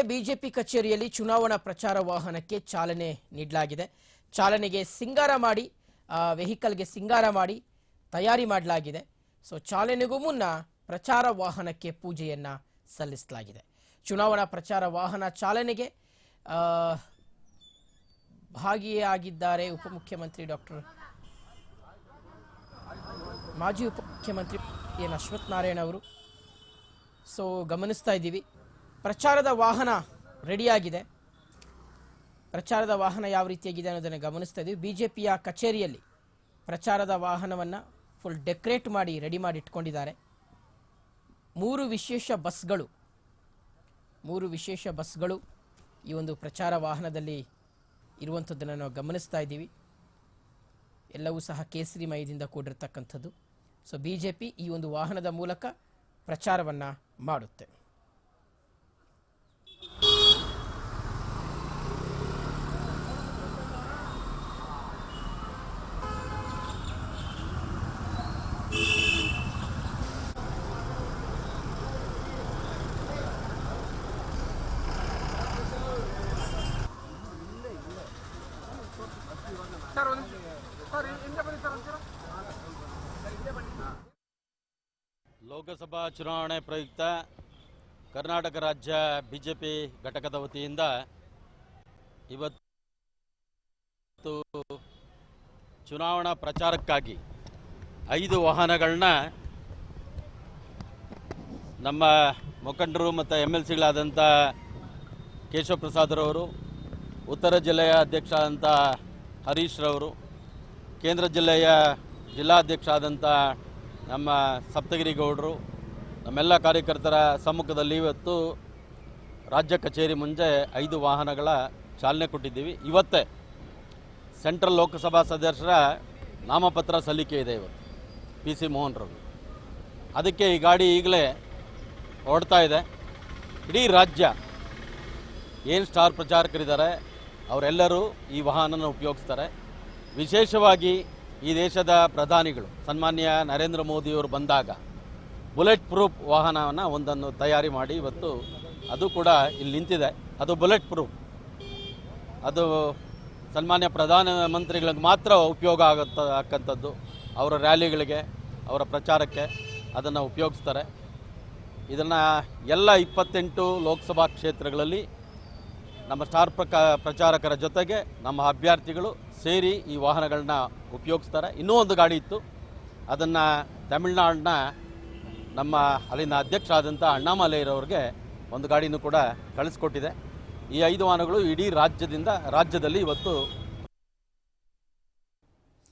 BJP ಕಚೇರಿಯಲ್ಲಿ ಚುನಾವಣಾ ಪ್ರಚಾರ ವಾಹನಕ್ಕೆ ಚಾಲನೆ ನೀಡಲಾಗಿದೆ. ಚಾಲನೆಗೆ ಸಿಂಗಾರ ಮಾಡಿ ವೆಹಿಕಲ್ಗೆ ಸಿಂಗಾರ ಮಾಡಿ ತಯಾರಿ ಮಾಡಲಾಗಿದೆ. ಸೊ, ಚಾಲನೆಗೂ ಮುನ್ನ ಪ್ರಚಾರ ವಾಹನಕ್ಕೆ ಪೂಜೆಯನ್ನ ಸಲ್ಲಿಸಲಾಗಿದೆ. ಚುನಾವಣಾ ಪ್ರಚಾರ ವಾಹನ ಚಾಲನೆಗೆ ಭಾಗಿಯಾಗಿದ್ದಾರೆ ಉಪಮುಖ್ಯಮಂತ್ರಿ ಡಾಕ್ಟರ್ ಮಾಜಿ ಉಪಮುಖ್ಯಮಂತ್ರಿ ಎನ್. ಅಶ್ವಥ್ ನಾರಾಯಣ ಅವರು. ಸೊ, ಗಮನಿಸ್ತಾ ಇದ್ದೀವಿ. ಪ್ರಚಾರದ ವಾಹನ ರೆಡಿಯಾಗಿದೆ. ಪ್ರಚಾರದ ವಾಹನ ಯಾವ ರೀತಿಯಾಗಿದೆ ಅನ್ನೋದನ್ನು ಗಮನಿಸ್ತಾ ಇದ್ದೀವಿ ಬಿಜೆಪಿಯ ಕಚೇರಿಯಲ್ಲಿ ಪ್ರಚಾರದ ವಾಹನವನ್ನು ಫುಲ್ ಡೆಕೋರೇಟ್ ಮಾಡಿ ರೆಡಿ ಮಾಡಿ ಇಟ್ಕೊಂಡಿದ್ದಾರೆ. ಮೂರು ವಿಶೇಷ ಬಸ್ಗಳು, ಮೂರು ವಿಶೇಷ ಬಸ್ಗಳು ಈ ಒಂದು ಪ್ರಚಾರ ವಾಹನದಲ್ಲಿ ಇರುವಂಥದ್ದನ್ನು ನಾವು ಗಮನಿಸ್ತಾ ಇದ್ದೀವಿ ಎಲ್ಲವೂ ಸಹ ಕೇಸರಿ ಮಯದಿಂದ ಕೂಡಿರ್ತಕ್ಕಂಥದ್ದು. ಸೊ ಬಿ ಜೆ ಪಿ ಈ ಒಂದು ವಾಹನದ ಮೂಲಕ ಪ್ರಚಾರವನ್ನು ಮಾಡುತ್ತೆ. ಲೋಕಸಭಾ ಚುನಾವಣೆ ಪ್ರಯುಕ್ತ ಕರ್ನಾಟಕ ರಾಜ್ಯ ಬಿಜೆಪಿ ಘಟಕದ ವತಿಯಿಂದ ಇವತ್ತು ಚುನಾವಣಾ ಪ್ರಚಾರಕ್ಕಾಗಿ ಐದು ವಾಹನಗಳನ್ನ ನಮ್ಮ ಮುಖಂಡರು ಮತ್ತು ಎಂ ಎಲ್ ಸಿಗಳಾದಂಥ ಕೇಶವ ಪ್ರಸಾದರವರು ಉತ್ತರ ಜಿಲ್ಲೆಯ ಅಧ್ಯಕ್ಷ ಆದಂಥ ಹರೀಶ್ ರವರು, ಕೇಂದ್ರ ಜಿಲ್ಲೆಯ ಜಿಲ್ಲಾಧ್ಯಕ್ಷ ಆದಂಥ ನಮ್ಮ ಸಪ್ತಗಿರಿ ಗೌಡರು ನಮ್ಮೆಲ್ಲ ಕಾರ್ಯಕರ್ತರ ಸಮ್ಮುಖದಲ್ಲಿ ಇವತ್ತು ರಾಜ್ಯ ಕಚೇರಿ ಮುಂಚೆ ಐದು ವಾಹನಗಳ ಚಾಲನೆ ಕೊಟ್ಟಿದ್ದೀವಿ. ಇವತ್ತೇ ಸೆಂಟ್ರಲ್ ಲೋಕಸಭಾ ಸದಸ್ಯರ ನಾಮಪತ್ರ ಸಲ್ಲಿಕೆ ಇದೆ ಇವತ್ತು, ಪಿ ಸಿ ಮೋಹನ್ರವರು ಅದಕ್ಕೆ ಈ ಗಾಡಿ ಈಗಲೇ ಹೊರಡ್ತಾ ಇದೆ. ಇಡೀ ರಾಜ್ಯ ಏನು ಸ್ಟಾರ್ ಪ್ರಚಾರಕರಿದ್ದಾರೆ ಅವರೆಲ್ಲರೂ ಈ ವಾಹನನ ಉಪಯೋಗಿಸ್ತಾರೆ. ವಿಶೇಷವಾಗಿ ಈ ದೇಶದ ಪ್ರಧಾನಿಗಳು, ಸನ್ಮಾನ್ಯ ನರೇಂದ್ರ ಮೋದಿಯವರು ಬಂದಾಗ ಬುಲೆಟ್ ಪ್ರೂಫ್ ವಾಹನವನ್ನು ಒಂದನ್ನು ತಯಾರಿ ಮಾಡಿ, ಇವತ್ತು ಅದು ಕೂಡ ಇಲ್ಲಿ ನಿಂತಿದೆ. ಅದು ಬುಲೆಟ್ ಪ್ರೂಫ್. ಅದು ಸನ್ಮಾನ್ಯ ಪ್ರಧಾನಮಂತ್ರಿಗಳಿಗೆ ಮಾತ್ರ ಉಪಯೋಗ ಆಗತ್ತ ಅವರ ರ್ಯಾಲಿಗಳಿಗೆ, ಅವರ ಪ್ರಚಾರಕ್ಕೆ ಅದನ್ನು ಉಪಯೋಗಿಸ್ತಾರೆ. ಇದನ್ನು ಎಲ್ಲ ಇಪ್ಪತ್ತೆಂಟು ಲೋಕಸಭಾ ಕ್ಷೇತ್ರಗಳಲ್ಲಿ ನಮ್ಮ ಸ್ಟಾರ್ ಪ್ರಕ, ಪ್ರಚಾರಕರ ಜೊತೆಗೆ ನಮ್ಮ ಅಭ್ಯರ್ಥಿಗಳು ಸೇರಿ ಈ ವಾಹನಗಳನ್ನ ಉಪಯೋಗಿಸ್ತಾರೆ. ಇನ್ನೂ ಒಂದು ಗಾಡಿ ಇತ್ತು. ಅದನ್ನು ತಮಿಳ್ನಾಡಿನ ನಮ್ಮ ಅಲ್ಲಿನ ಅಧ್ಯಕ್ಷ ಆದಂಥ ಅಣ್ಣಾಮಲೈರವ್ರಿಗೆ ಒಂದು ಗಾಡಿನೂ ಕೂಡ ಕಳಿಸ್ಕೊಟ್ಟಿದೆ. ಈ ಐದು ವಾಹನಗಳು ಇಡೀ ರಾಜ್ಯದಿಂದ, ರಾಜ್ಯದಲ್ಲಿ ಇವತ್ತು